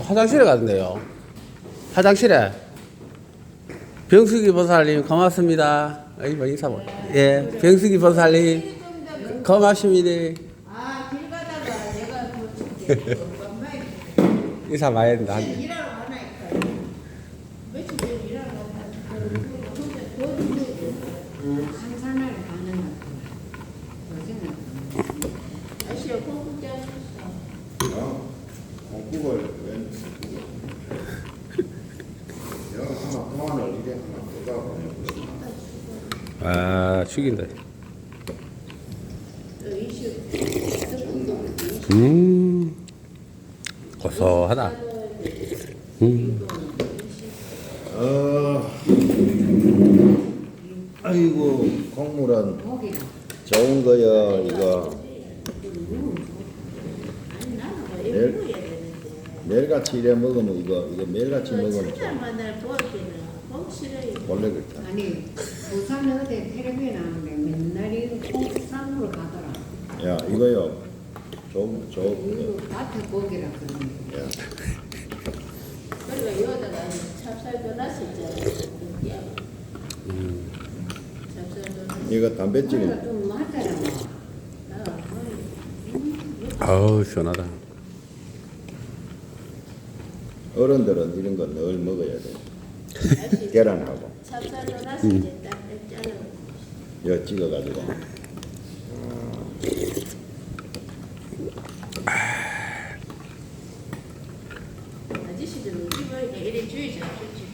화장실에 가던데요. 화장실에. 병숙이 보살님 고맙습니다. 여기 뭐 인사 못. 예, 병숙이 보살님 고맙습니다. 아, 길 가다가 내가 그 인사 많이 했다. 일하러 가나니까 며칠 전에 일하러 갔다 그 혼자 돈 상산을 가는 아, 죽인다. 음, 고소하다. 음, 어 고기가 좋은 거야 이거. 내일- 매일같이 이래 먹으면 이거 이거 매일같이 이거 먹으면 싫어요 원래 그렇다. 아니 부산 어디 텔레비에 나오는데 맨날 이거 콩산으로 가더라. 야 이거요. 좋은 좋은 이거 밭에 고기라 그러는데. 야 그리고 여기다가 찹쌀 넣어놨었잖아 찹쌀 넣어놨 이거 단백질이. 뭐. 아우, 시원하다. 어른들은 이런 거 늘 먹어야 돼. 나 계란하고. 잘라 여 찍어가지고. 아저씨들 우리 머리가 이래 주의자 좋지